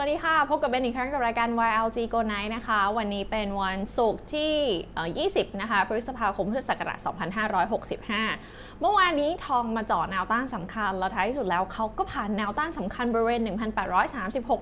สวัสดีค่ะ พบกับเบนอีกครั้งกับรายการ YLG Go Night นะคะ วันนี้เป็นวันศุกร์ที่ 20 นะคะ พฤษภาคม พุทธศักราช 2565 เมื่อวานนี้ทองมาเจาะแนวต้านสำคัญ แล้วท้ายที่สุดแล้วเขาก็ผ่านแนวต้านสำคัญบริเวณ 1,836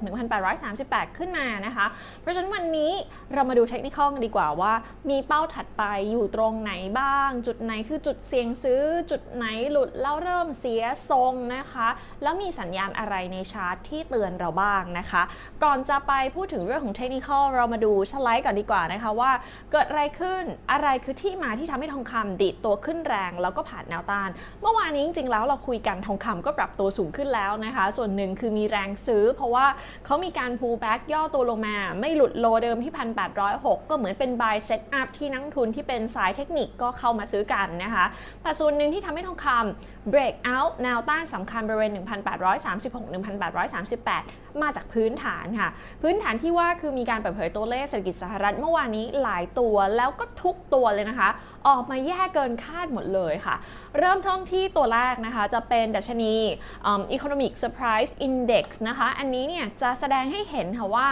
1,838 ขึ้นมานะคะ เพราะฉะนั้นวันนี้เรามาดูเทคนิคกันดีกว่าว่า มีเป้าถัดไปอยู่ตรงไหนบ้าง จุดไหนคือจุดเสี่ยงซื้อ จุดไหนหลุดแล้วเริ่มเสียทรงนะคะ แล้วมีสัญญาณอะไรในชาร์ตที่เตือนเราบ้างนะคะก่อนจะไปพูดถึงเรื่องของเทคนิคเรามาดูสไลด์ก่อนดีกว่านะคะว่า เกิดอะไรขึ้นอะไรคือที่มาที่ทำให้ทองคำดีดตัวขึ้นแรง แล้วก็ผ่านแนวต้าน เมื่อวานนี้จริงๆแล้วเราคุยกันทองคำก็ปรับตัวสูงขึ้นแล้วนะคะ ส่วนหนึ่งคือมีแรงซื้อ เพราะว่าเขามีการ pull back ย่อตัวลงมา ไม่หลุดโลเดิมที่ 1,806 ก็เหมือนเป็น buy set up ที่นักทุนที่เป็นสายเทคนิคก็เข้ามาซื้อกันนะคะ แต่ส่วนหนึ่งที่ทำให้ทองคำ break out แนวต้านสำคัญบริเวณ 1,836 1,838 มาจากพื้นฐานค่ะ พื้นฐานที่ว่าคือมีการเปิดเผยตัวเลขเศรษฐกิจสหรัฐเมื่อวานนี้หลายตัวแล้วก็ทุกตัวเลยนะคะ ออกมาแย่เกินคาดหมดเลยค่ะ เริ่มต้นที่ตัวแรกนะคะ จะเป็นดัชนีอืม Economic Surprise Index นะคะ อันนี้เนี่ยจะแสดงให้เห็นค่ะว่า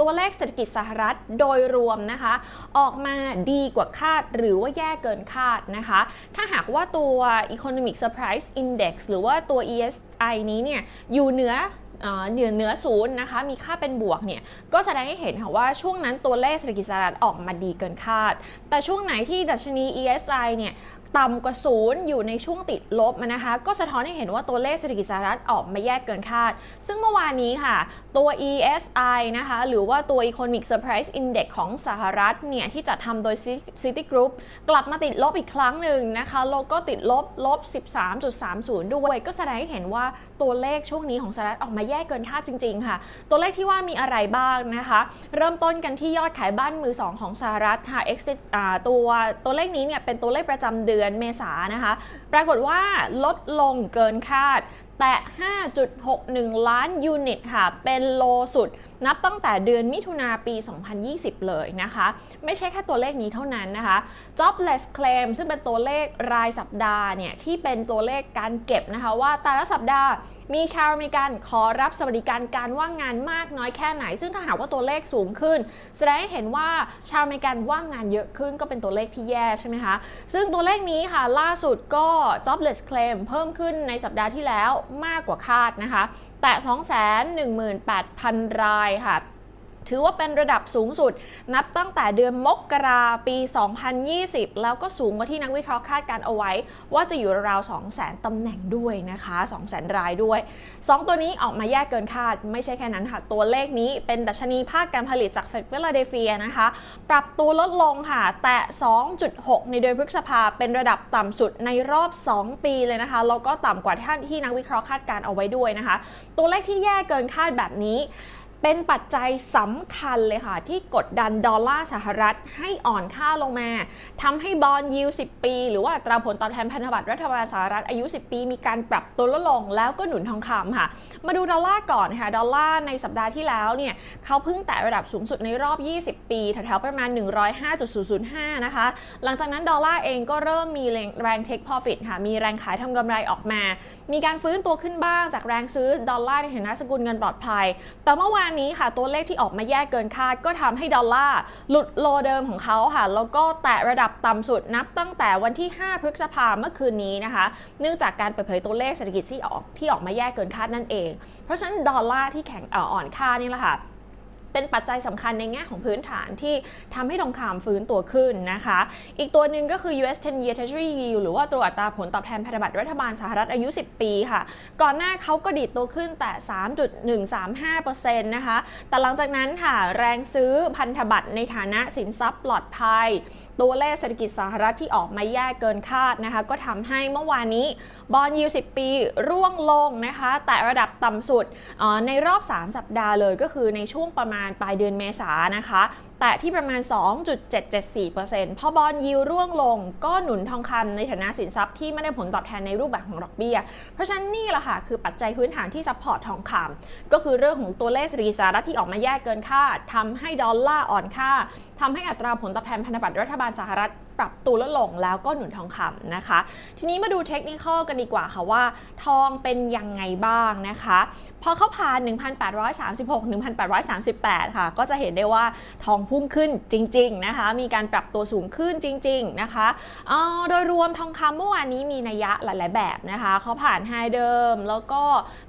ตัวเลขเศรษฐกิจสหรัฐโดยรวมนะคะ ออกมาดีกว่าคาดหรือว่าแย่เกินคาดนะคะ ถ้าหากว่าตัว Economic Surprise Index หรือว่าตัว ESI นี้เนี่ยอยู่เหนือเอ่อเหนือเหนือศูนย์นะคะ มีค่าเป็นบวกเนี่ยก็แสดงให้เห็นค่ะว่าช่วงนั้นตัวเลขเศรษฐกิจสหรัฐออกมาดีเกินคาด แต่ช่วงไหนที่ดัชนี ESI เนี่ย ต่ำกว่าศูนย์อยู่ในช่วงติดลบนะคะ ก็สะท้อนให้เห็นว่าตัวเลขเศรษฐกิจสหรัฐออกมาแย่เกินคาด ซึ่งเมื่อวานนี้ค่ะ ตัว ESI นะคะ หรือว่าตัว Economic Surprise Index ของสหรัฐเนี่ย ที่จัดทำโดย Citigroup กลับมาติดลบอีกครั้งหนึ่งนะคะแล้วก็ติดลบลบ 13.30 ด้วย ก็แสดงให้เห็นว่าตัวเลขช่วงนี้ของสหรัฐออกมาแย่เกินคาดจริง ๆ ค่ะ ตัวเลขที่ว่ามีอะไรบ้างนะคะ เริ่มต้นกันที่ยอดขายบ้านมือสองของสหรัฐค่ะ Exit อ่าตัวตัวเลขนี้เนี่ยเป็นตัวเลขประจำเดือนเมษานะคะ ปรากฏว่าลดลงเกินคาด แต่ 5.61 ล้านยูนิตค่ะ เป็นโลสุด นับตั้งแต่เดือนมิถุนาปี 2020 เลยนะคะ ไม่ใช่แค่ตัวเลขนี้เท่านั้นนะคะ jobless claim ซึ่งเป็นตัวเลขรายสัปดาห์เนี่ยที่เป็นตัวเลขการเก็บนะคะว่าแต่ละสัปดาห์มีชาวอเมริกันขอรับสวัสดิการการว่างงานมากน้อยแค่ไหน ซึ่งถ้าหากว่าตัวเลขสูงขึ้น แสดงให้เห็นว่าชาวอเมริกันว่างงานเยอะขึ้นก็เป็นตัวเลขที่แย่ใช่ไหมคะ ซึ่งตัวเลขนี้ค่ะล่าสุดก็ jobless claim เพิ่มขึ้นในสัปดาห์ที่แล้วมากกว่าคาดนะคะ แต่ 218,000 รายค่ะ ถือว่าเป็นระดับสูงสุด นับตั้งแต่เดือนมกราปี 2020 แล้วก็สูงกว่าที่นักวิเคราะห์คาดการเอาไว้ ว่าจะอยู่ราวๆ200,000ตำแหน่งด้วยนะคะ200,000รายด้วย 2 ตัวนี้ออกมาแย่เกินคาด ไม่ใช่แค่นั้นค่ะ ตัวเลขนี้เป็นดัชนีภาคการผลิตจากเฟดฟิลาเดลเฟียนะคะ ปรับตัวลดลงค่ะ แต่ 2.6 ในเดือนพฤษภาเป็นระดับต่ำสุดในรอบ 2 ปีเลยนะคะแล้วก็ต่ำกว่าที่ที่นักวิเคราะห์คาดการเอาไว้ด้วยนะคะ ตัวเลขที่แย่เกินคาดแบบนี้ เป็นปัจจัยสำคัญเลยค่ะ ที่กดดันดอลลาร์สหรัฐให้อ่อนค่าลงมาทำให้บอลยิว 10 ปี หรือว่าตราผลตอบแทนพันธบัตรรัฐบาลสหรัฐอายุ 10 ปี มีการปรับตัวลดลงแล้วก็หนุนทองคำค่ะ มาดูดอลลาร์ก่อนค่ะ ดอลลาร์ในสัปดาห์ที่แล้วเนี่ยเขาเพิ่งแตะระดับสูงสุดในรอบ 20 ปีแถวๆประมาณ 105.005 นะคะ หลังจากนั้นดอลลาร์เองก็เริ่มมีแรง take profit ค่ะ มีแรงขายทำกำไรออกมา มีการฟื้นตัวขึ้นบ้างจากแรงซื้อดอลลาร์ในฐานะสกุลเงินปลอดภัย แต่เมื่อวานนี้ค่ะตัวเลขที่ออกมาแย่เกินคาด ก็ทำให้ดอลลาร์หลุดโลเดิมของเขาค่ะ แล้วก็แตะระดับต่ำสุดนับตั้งแต่วันที่ 5 พฤษภาเมื่อคืนนี้นะคะ เนื่องจากการเปิดเผยตัวเลขเศรษฐกิจที่ออกที่ออกมาแย่เกินคาดนั่นเอง เพราะฉะนั้นดอลลาร์ที่แข็งอ่ออ่อนค่านี่แหละค่ะ เป็นปัจจัยสำคัญในแง่ของพื้นฐานที่ทำให้ทองคำฟื้นตัวขึ้นนะคะ อีกตัวหนึ่งก็คือ US 10 year treasury yield หรือว่าตัวอัตราผลตอบแทนพันธบัตรรัฐบาลสหรัฐอายุ 10 ปีค่ะ ก่อนหน้าเขาก็ดีดตัวขึ้นแต่ 3.135%นะคะ แต่หลังจากนั้นค่ะ แรงซื้อพันธบัตรในฐานะสินทรัพย์ปลอดภัย ตัวเลขเศรษฐกิจสหรัฐที่ออกมาแย่เกินคาดนะคะ ก็ทำให้เมื่อวานนี้บอลยู10 ปีร่วงลงนะคะ แต่ระดับต่ำสุดในรอบ 3 สัปดาห์เลยก็คือในช่วงประมาณปลายเดือนเมษานะคะ แต่ที่ประมาณ 2.774%พอบอลยิวร่วงลงก็หนุนทองคำในฐานะสินทรัพย์ที่ไม่ได้ผลตอบแทนในรูปแบบของดอกเบี้ย เพราะฉะนั้นนี่แหละค่ะ คือปัจจัยพื้นฐานที่ซัพพอร์ตทองคำก็คือเรื่องของตัวเลขรีสหรัฐที่ออกมาแย่เกินคาดทำให้ดอลลาร์อ่อนค่าทำให้อัตราผลตอบแทนพันธบัตรรัฐบาลสหรัฐ ปรับตัวลดลงแล้วก็หนุนทองคำนะคะ ทีนี้มาดูเทคนิคกันดีกว่าค่ะว่า ทองเป็นยังไงบ้างนะคะ พอเข้าผ่าน 1,836 1,838 ค่ะ ก็จะเห็นได้ว่าทองพุ่งขึ้นจริง ๆ นะคะ มีการปรับตัวสูงขึ้นจริง ๆ นะคะออโดยรวมทองคำเมื่อวานนี้มีนัยยะหลาย ๆ แบบนะคะเขาผ่านไฮเดิม แล้วก็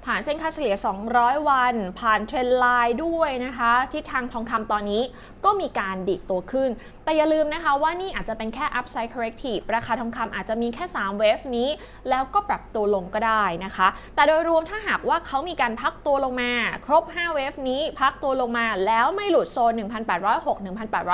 ผ่านเส้นค่าเฉลี่ย 200 วัน ผ่านเทรนไลน์ด้วยนะคะทิศทางทองคำตอนนี้ก็มีการดิดตัวขึ้น แต่อย่าลืมนะคะว่านี่อาจจะเป็นแค่ค่ upside corrective ราคาทองคำอาจจะมีแค่ 3 เวฟนี้ แล้วก็ปรับตัวลงก็ได้นะคะ แต่โดยรวมถ้าหากว่าเขามีการพักตัวลงมา ครบ 5 เวฟนี้พักตัวลงมาแล้วไม่หลุดโซน 1,806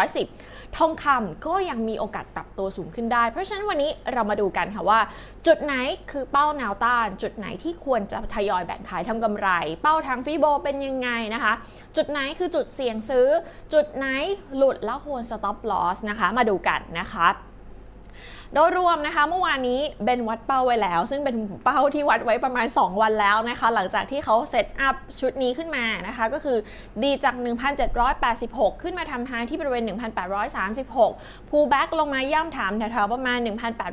1,810 ทองคำก็ยังมีโอกาสปรับตัวสูงขึ้นได้ เพราะฉะนั้นวันนี้เรามาดูกันค่ะว่า จุดไหนคือเป้าแนวต้าน จุดไหนที่ควรจะทยอยแบ่งขายทำกำไร เป้าทางฟีโบเป็นยังไงนะคะจุดไหนคือจุดเสี่ยงซื้อ จุดไหนหลุดแล้วควร stop loss นะคะ มาดูกันนะคะ โดยรวมนะคะเมื่อวานนี้เบนวัดเป้าไว้แล้ว ซึ่งเป็นเป้าที่วัดไว้ประมาณ 2 วันแล้วนะคะ หลังจากที่เขาเซตอัพชุดนี้ขึ้นมานะคะ ก็คือดีจาก 1,786 ขึ้นมาทำไฮที่บริเวณ 1,836 พูลแบ็กลงมาย่ำถามแถวๆประมาณ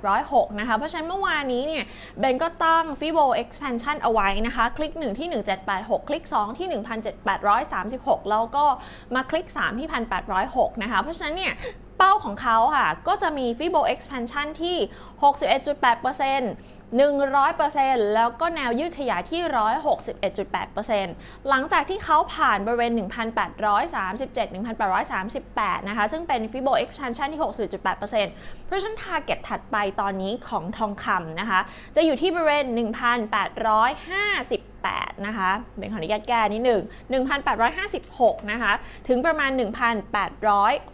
1,806 นะคะ เพราะฉะนั้นเมื่อวานนี้เนี่ยเบนก็ตั้ง Fibo expansion เอาไว้นะคะ คลิก 1 ที่ 1786 คลิก 2 ที่1,7836 แล้วก็มาคลิก 3 ที่ 1,806 นะคะ เพราะฉะนั้นเนี่ย ป้าของเขาค่ะ ก็จะมี Fibo expansion ที่ 61.8% 100%แล้วก็แนวยืดขยายที่ 161.8%หลังจากที่เขาผ่านบริเวณ 1,837 1,838 นะคะ ซึ่งเป็น Fibo expansion ที่61.8%เพราะฉะนั้น target ถัดไปตอนนี้ของทองคำนะคะ จะอยู่ที่บริเวณ 1,850 8 นะคะเป็นขออนุญาตแก้นิดหนึ่ง1,856 นะคะ ถึงประมาณ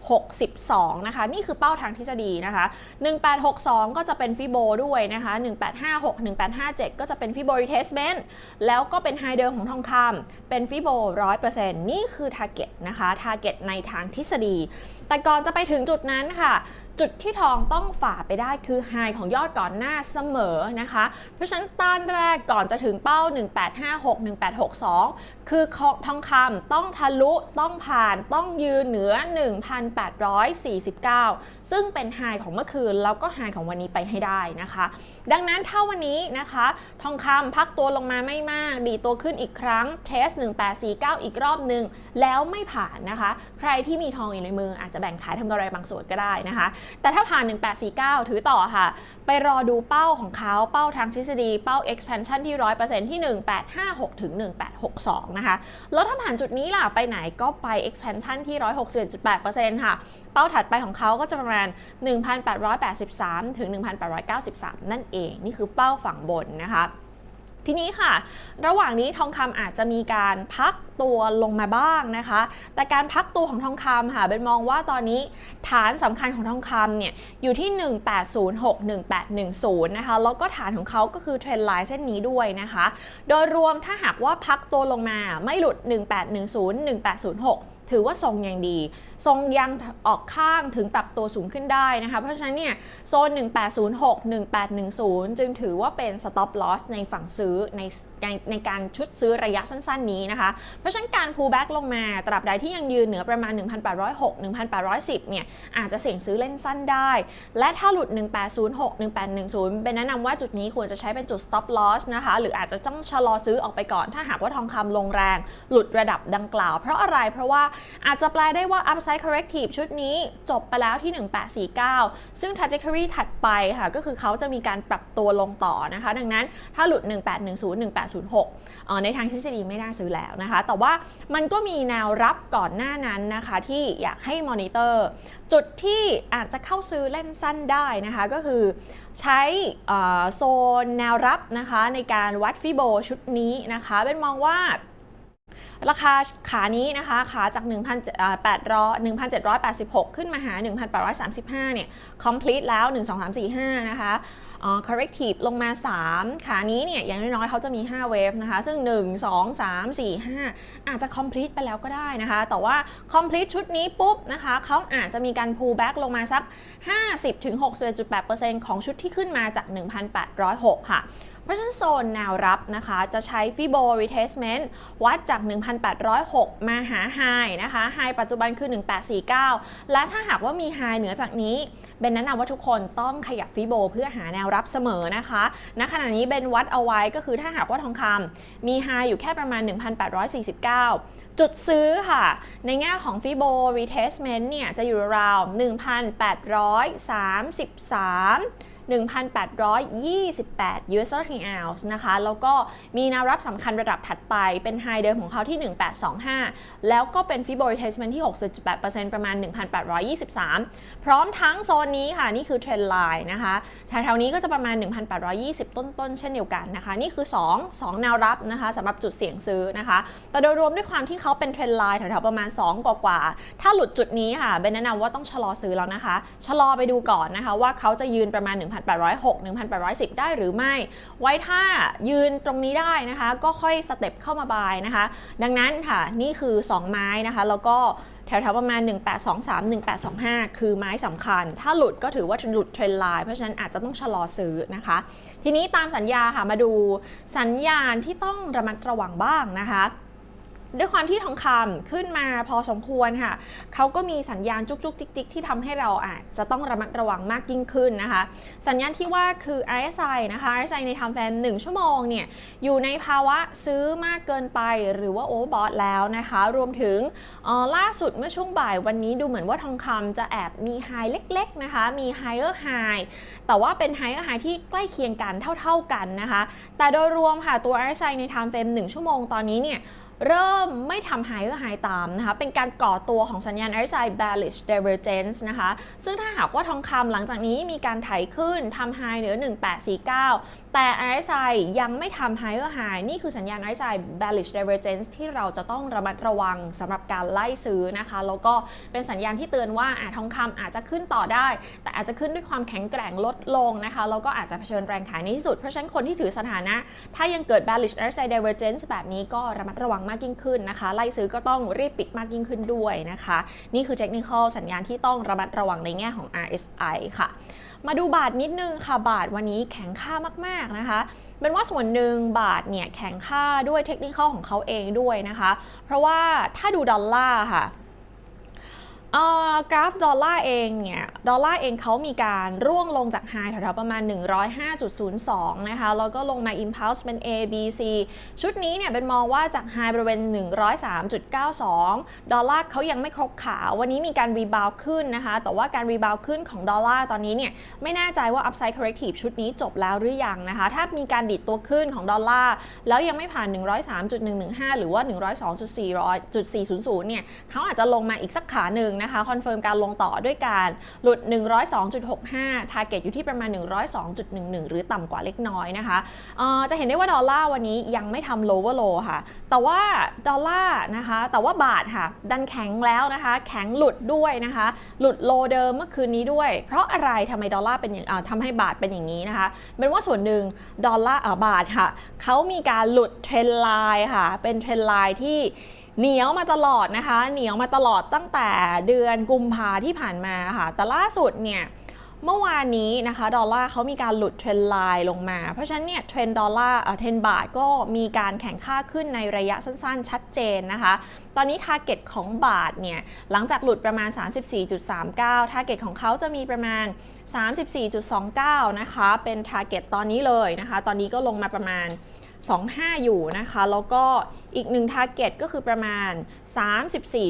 1,862 นะคะ นี่คือเป้าทางทฤษฎีนะคะ 1862 ก็จะเป็นฟิโบด้วยนะคะ 1856 1857 ก็จะเป็นฟิโบ retracement แล้วก็เป็นไฮเดิมของทองคำเป็นฟิโบ100%นี่คือ target นะคะ target ในทางทฤษฎี แต่ก่อนจะไปถึงจุดนั้นค่ะ จุดที่ทองต้องฝ่าไปได้คือไฮของยอดก่อนหน้าเสมอนะคะ เพราะฉะนั้นต้านแรกก่อนจะถึงเป้า 1856 1862 คือทองคำต้องทะลุต้องผ่านต้องยืนเหนือ 1,849 ซึ่งเป็นไฮของเมื่อคืน แล้วก็ไฮของวันนี้ไปให้ได้นะคะ ดังนั้นถ้าวันนี้นะคะ ทองคำพักตัวลงมาไม่มาก ดีตัวขึ้นอีกครั้งเทส 1849 อีกรอบหนึ่งแล้วไม่ผ่านนะคะ ใครที่มีทองอยู่ในมืออาจจะแบ่งขายทำกำไรบางส่วนก็ได้นะคะแต่ถ้าผ่าน 1849 ถือต่อค่ะ ไปรอดูเป้าของเขาเป้าทางทฤษฎีเป้า expansion ที่ 100%ที่ 1856 ถึง 1862 นะคะ แล้วถ้าผ่านจุดนี้ล่ะ ไปไหนก็ไป expansion ที่ 161.8%ค่ะ เป้าถัดไปของเขาก็จะประมาณ 1,883 ถึง 1,893 นั่นเอง นี่คือเป้าฝั่งบนนะคะ ทีนี้ค่ะ ระหว่างนี้ทองคำอาจจะมีการพักตัวลงมาบ้างนะคะ แต่การพักตัวของทองคำค่ะเบนมองว่าตอนนี้ฐานสำคัญของทองคำเนี่ยอยู่ที่ 1806 1810นะคะ แล้วก็ฐานของเขาก็คือเทรนไลน์เส้นนี้ด้วยนะคะ โดยรวมถ้าหากว่าพักตัวลงมาไม่หลุด 1810 1806 ถือว่าทรงยังดี ทรงยังออกข้างถึงปรับตัวสูงขึ้นได้นะคะ เพราะฉะนั้นเนี่ยโซน 1806 1810 จึงถือว่าเป็น stop loss ในฝั่งซื้อในในในการชุดซื้อระยะสั้นๆนี้นะคะ เพราะฉะนั้นการ pull back ลงมาตราบใดที่ยังยืนเหนือประมาณ 1,806 1,810 เนี่ยอาจจะเสี่ยงซื้อเล่นสั้นได้ และถ้าหลุด 1806 1810 เป็นแนะนำว่าจุดนี้ควรจะใช้เป็นจุด stop loss นะคะ หรืออาจจะต้องชะลอซื้อออกไปก่อน ถ้าหากว่าทองคำลงแรง หลุดระดับดังกล่าว เพราะอะไรเพราะว่าอาจจะแปลได้ว่า upside corrective ชุดนี้จบไปแล้วที่ 1849 ซึ่ง trajectory ถัดไปค่ะ ก็คือเขาจะมีการปรับตัวลงต่อนะคะ ดังนั้นถ้าหลุด 1810 1806 ในทางทฤษฎีไม่น่าซื้อแล้วนะคะ แต่ว่ามันก็มีแนวรับก่อนหน้านั้นนะคะที่อยากให้มอนิเตอร์ จุดที่อาจจะเข้าซื้อเล่นสั้นได้นะคะ ก็คือใช้โซนแนวรับนะคะในการวัดฟิโบชุดนี้นะคะ เป็นมองว่า ราคาขานี้นะคะขาจาก 1,800 1,786 ขึ้นมาหา 1,835 เนี่ย complete แล้ว 1 2 3 4 5 นะคะเอ่อ corrective ลงมา 3 ขานี้เนี่ย อย่างน้อยๆเขาจะมี5 wave นะคะ ซึ่ง 1 2 3 4 5 อาจจะ complete ไปแล้วก็ได้นะคะ แต่ว่า complete ชุดนี้ปุ๊บนะคะเขาอาจจะมีการ pull back ลงมาสัก 50-61.8%ของชุดที่ขึ้นมาจาก 1,806 ค่ะ เพราะฉะนั้นโซนแนวรับนะคะ จะใช้ Fibo Retracement วัดจาก 1,806 มาหา High นะคะ High ปัจจุบันคือ 1849 และถ้าหากว่ามี High เหนือจากนี้เบนแนะนำว่าทุกคนต้องขยับฟิโบเพื่อหาแนวรับเสมอนะคะณขณะนี้เบนวัดเอาไว้ก็คือถ้าหากว่าทองคำมีไฮอยู่แค่ประมาณ 1,849 จุดซื้อค่ะ ในแง่ของฟิโบ retracement เนี่ยจะอยู่ราว1,833 1,828 US dollar per ounce นะคะ แล้วก็มีแนวรับสำคัญระดับถัดไป เป็นไฮเดิมของเขาที่ 1825 แล้วก็เป็น Fibo retracement ที่ 6.8%ประมาณ 1,823 พร้อมทั้งโซนนี้ค่ะ นี่คือเทรนไลน์นะคะแถวๆนี้ก็จะประมาณ 1,820 ต้นๆ เช่นเดียวกันนะคะ นี่คือ 2 2 แนวรับนะคะสำหรับจุดเสี่ยงซื้อนะคะ แต่โดยรวมด้วยความที่เขาเป็นเทรนไลน์แถวๆประมาณ 2 กว่าๆ ถ้าหลุดจุดนี้ค่ะเบนแนะนำว่าต้องชะลอซื้อแล้วนะคะ ชะลอไปดูก่อนนะคะว่าเขาจะยืนประมาณ1,806 1,810 ได้หรือไม่ ไว้ถ้ายืนตรงนี้ได้นะคะ ก็ค่อยสเต็ปเข้ามาบายนะคะ ดังนั้นค่ะนี่คือ 2 ไม้นะคะ แล้วก็แถวๆประมาณ 1823 1825 คือไม้สำคัญ ถ้าหลุดก็ถือว่าหลุดเทรนไลน์เพราะฉะนั้นอาจจะต้องชะลอซื้อนะคะ ทีนี้ตามสัญญาค่ะมาดูสัญญาณที่ต้องระมัดระวังบ้างนะคะ ด้วยความที่ทองคำขึ้นมาพอสมควรค่ะเขาก็มีสัญญาณจุกจิกจิกที่ทำให้เราอาจจะต้องระมัดระวังมากยิ่งขึ้นนะคะ สัญญาณที่ว่าคือ RSI นะคะ RSI ใน time frame 1ชั่วโมงเนี่ยอยู่ในภาวะซื้อมากเกินไปหรือว่า overbought แล้วนะคะ รวมถึงล่าสุดเมื่อช่วงบ่ายวันนี้ดูเหมือนว่าทองคำจะแอบมี high เล็กๆนะคะ มี higher high แต่ว่าเป็น higher high ที่ใกล้เคียงกันเท่า ๆกันนะคะ แต่โดยรวมค่ะตัว RSI ใน time frame 1 ชั่วโมงตอนนี้เนี่ย เริ่มไม่ทำ higher high ตามนะคะ เป็นการก่อตัวของสัญญาณ RSI bearish divergence นะคะ ซึ่งถ้าหากว่าทองคำหลังจากนี้มีการไถขึ้นทำ high เหนือ 1849 แต่ RSI ยังไม่ทำ higher high นี่คือสัญญาณ RSI bearish divergence ที่เราจะต้องระมัดระวังสำหรับการไล่ซื้อนะคะ แล้วก็เป็นสัญญาณที่เตือนว่าอาทองคำอาจจะขึ้นต่อได้ แต่อาจจะขึ้นด้วยความแข็งแกร่งลดลงนะคะแล้วก็อาจจะเผชิญแรงขายในที่สุด เพราะฉะนั้นคนที่ถือสถานะ ถ้ายังเกิด bearish RSI divergence แบบนี้ก็ระมัดระวังมากยิ่งขึ้นนะคะ ไล่ซื้อก็ต้องรีบปิดมากยิ่งขึ้นด้วยนะคะ นี่คือเทคนิคสัญญาณที่ต้องระมัดระวังในแง่ของ RSI ค่ะ มาดูบาทนิดนึงค่ะ บาทวันนี้แข็งค่ามาก ๆ นะคะเป็นว่าส่วนหนึ่งบาทเนี่ยแข็งค่าด้วยเทคนิคของเขาเองด้วยนะคะ เพราะว่าถ้าดูดอลลาร์ค่ะ กราฟดอลลาร์เองเนี่ยดอลลาร์เองเขามีการร่วงลงจากไฮแถวๆประมาณ 105.02 นะคะ แล้วก็ลงมา impulse เป็น A B C ชุดนี้เนี่ยเป็นมองว่าจากไฮบริเวณ 103.92 ดอลลาร์เขายังไม่ครบขา วันนี้มีการรีบาวขึ้นนะคะ แต่ว่าการรีบาวขึ้นของดอลลาร์ตอนนี้เนี่ยไม่แน่ใจว่า upside corrective ชุดนี้จบแล้วหรือยังนะคะ ถ้ามีการดิดตัวขึ้นของดอลลาร์แล้วยังไม่ผ่าน 103.115 หรือว่า 102.400.400 เนี่ยเขาอาจจะลงมาอีกสักขาหนึ่งนะคะคอนเฟิร์มการลงต่อด้วยการหลุด 102.65 target อยู่ที่ประมาณ 102.11 หรือต่ำกว่าเล็กน้อยนะคะจะเห็นได้ว่าดอลลาร์วันนี้ยังไม่ทำ lower low ค่ะ แต่ว่าดอลลาร์นะคะ แต่ว่าบาทค่ะ ดันแข็งแล้วนะคะ แข็งหลุดด้วยนะคะ หลุดโลเดิมเมื่อคืนนี้ด้วย เพราะอะไรทำไมดอลลาร์เป็นอย่างทำให้บาทเป็นอย่างนี้นะคะเป็นว่าส่วนหนึ่งดอลลาร์อ่าบาทค่ะเขามีการหลุดเทรนไลน์ค่ะ เป็นเทรนไลน์ที่ เหนียวมาตลอดนะคะ เหนียวมาตลอดตั้งแต่เดือนกุมภาที่ผ่านมาค่ะ แต่ล่าสุดเนี่ยเมื่อวานนี้นะคะดอลลาร์เขามีการหลุดเทรนไลน์ลงมา เพราะฉะนั้นเนี่ยเทรนดอลลาร์เทรนบาทก็มีการแข่งค่าขึ้นในระยะสั้นๆ ชัดเจนนะคะ ตอนนี้ทาร์เก็ตของบาทเนี่ยหลังจากหลุดประมาณ 34.39ทาร์เก็ตของเขาจะมีประมาณ 34.29 นะคะ เป็นทาร์เก็ตตอนนี้เลยนะคะ ตอนนี้ก็ลงมาประมาณ 25 อยู่นะคะ แล้วก็อีกหนึ่ง t a r g e t ก็คือประมาณ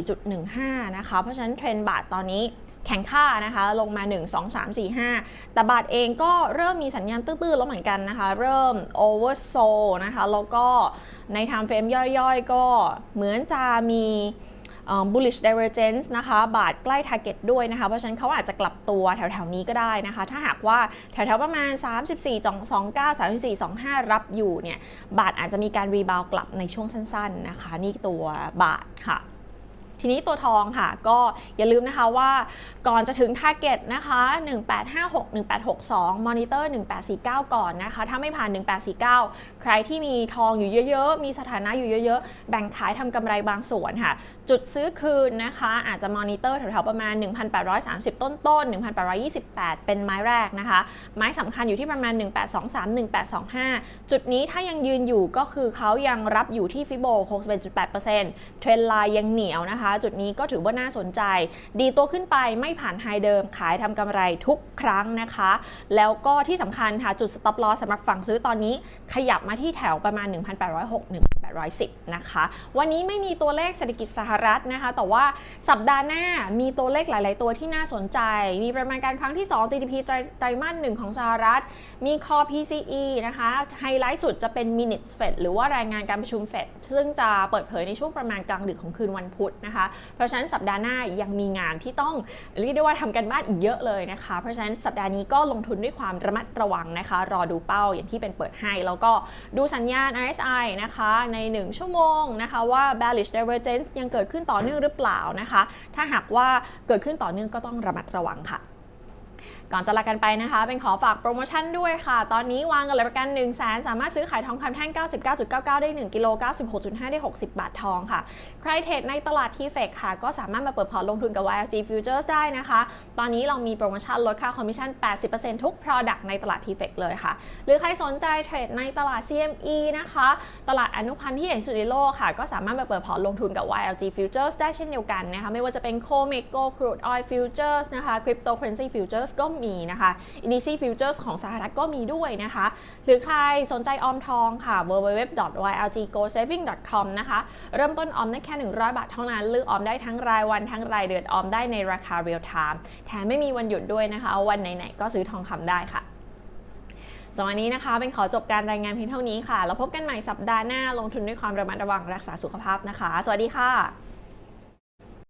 34.15 นะคะ เพราะฉะนั้นเทรนด์บาทตอนนี้แข็งค่านะคะลงมา 1 2 3 4 5 แต่บาทเองก็เริ่มมีสัญญาณตื้อๆแล้วเหมือนกันนะคะ เริ่ม oversold นะคะ แล้วก็ใน time frame ย่อยๆ ก็เหมือนจะมี bullish divergence นะคะบาทใกล้ target ด้วยนะคะ เพราะฉะนั้นเขาอาจจะกลับตัวแถวๆนี้ก็ได้นะคะ ถ้าหากว่าแถวๆประมาณ 34.29 34.25 รับอยู่เนี่ย บาทอาจจะมีการรีบาวกลับในช่วงสั้นๆนะคะ นี่ตัวบาทค่ะ ทีนี้ตัวทองค่ะ ก็อย่าลืมนะคะว่าก่อนจะถึง Target นะคะ 1856 1862 Monitor 1849 ก่อนนะคะ ถ้าไม่ผ่าน 1849 ใครที่มีทองอยู่เยอะๆ มีสถานะอยู่เยอะๆ แบ่งขายทำกำไรบางส่วนค่ะ จุดซื้อคืนนะคะ อาจจะมอนิเตอร์แถวๆประมาณ 1,830 ต้นๆ 1,828 เป็นไม้แรกนะคะ ไม้สำคัญอยู่ที่ประมาณ 1823 1825 จุดนี้ถ้ายังยืนอยู่ก็คือเขายังรับอยู่ที่ฟิโบ61.8%เทรนไลน์ยังเหนียวนะคะจุดนี้ก็ถือว่าน่าสนใจ ดีตัวขึ้นไปไม่ผ่านไฮเดิม ขายทำกำไรทุกครั้งนะคะ แล้วก็ที่สำคัญค่ะ จุด stop loss สำหรับฝั่งซื้อตอนนี้ขยับมาที่แถวประมาณ 1,806 810 นะคะ วันนี้ไม่มีตัวเลขเศรษฐกิจสหรัฐนะคะ แต่ว่าสัปดาห์หน้ามีตัวเลขหลาย ๆ ตัวที่น่าสนใจ มีประมาณการครั้งที่ 2 GDP ไตรไตรมาสหนึ่งของสหรัฐ มี Core PCE นะคะ ไฮไลท์สุดจะเป็น Minutes Fed หรือว่ารายงานการประชุม Fed ซึ่งจะเปิดเผยในช่วงประมาณกลางดึกของคืนวันพุธนะคะ เพราะฉะนั้นสัปดาห์หน้ายังมีงานที่ต้องเรียกได้ว่าทำกันบ้านอีกเยอะเลยนะคะ เพราะฉะนั้นสัปดาห์นี้ก็ลงทุนด้วยความระมัดระวังนะคะ รอดูเป้าอย่างที่เป็นเปิดให้ แล้วก็ดูสัญญาณ RSI นะคะใน1 ชั่วโมงนะคะว่า bearish divergence ยังเกิดขึ้นต่อเนื่องหรือเปล่านะคะ ถ้าหากว่าเกิดขึ้นต่อเนื่องก็ต้องระมัดระวังค่ะ ก่อนจะลากันไปนะคะ เป็นขอฝากโปรโมชั่นด้วยค่ะ ตอนนี้วางเงินเลยประกัน 1 0 0 0 0แสนสามารถซื้อขายทองคำแท่ง 99.99 ได้ 1กิโล96.5 ได้ 60 บาททองค่ะ ใครเทรดในตลาดทีเฟกค่ะ ก็สามารถมาเปิดพอร์ตลงทุนกับ YLG Futures ได้นะคะ ตอนนี้เรามีโปรโมชั่นลดค่าคอมมิชชั่น 80%ทุก Product ในตลาดทีเฟกเลยค่ะ หรือใครสนใจเทรดในตลาด CME นะคะ ตลาดอนุพันธ์ที่ใหญ่สุดในโลกค่ะ ก็สามารถมาเปิดพอร์ตลงทุนกับ YLG Futures ได้เช่นเดียวกันนะคะ ไม่ว่าจะเป็น COMEX Gold Crude Oil Futures นะคะ Cryptocurrency Futures ก็มีนะคะ Inici Futures ของสหรัฐก็มีด้วยนะคะ หรือใครสนใจออมทองค่ะ www.ylggoldsaving.com นะคะ เริ่มต้นออมได้แค่ 100 บาทเท่านั้นเลือกออมได้ทั้งรายวันทั้งรายเดือนออมได้ในราคา real time แถมไม่มีวันหยุดด้วยนะคะ วันไหนๆก็ซื้อทองคำได้ค่ะสำหรับวันนี้นะคะ เป็นขอจบการรายงานเพียงเท่านี้ค่ะ แล้วพบกันใหม่สัปดาห์หน้าลงทุนด้วยความระมัดระวังรักษาสุขภาพนะคะ สวัสดีค่ะ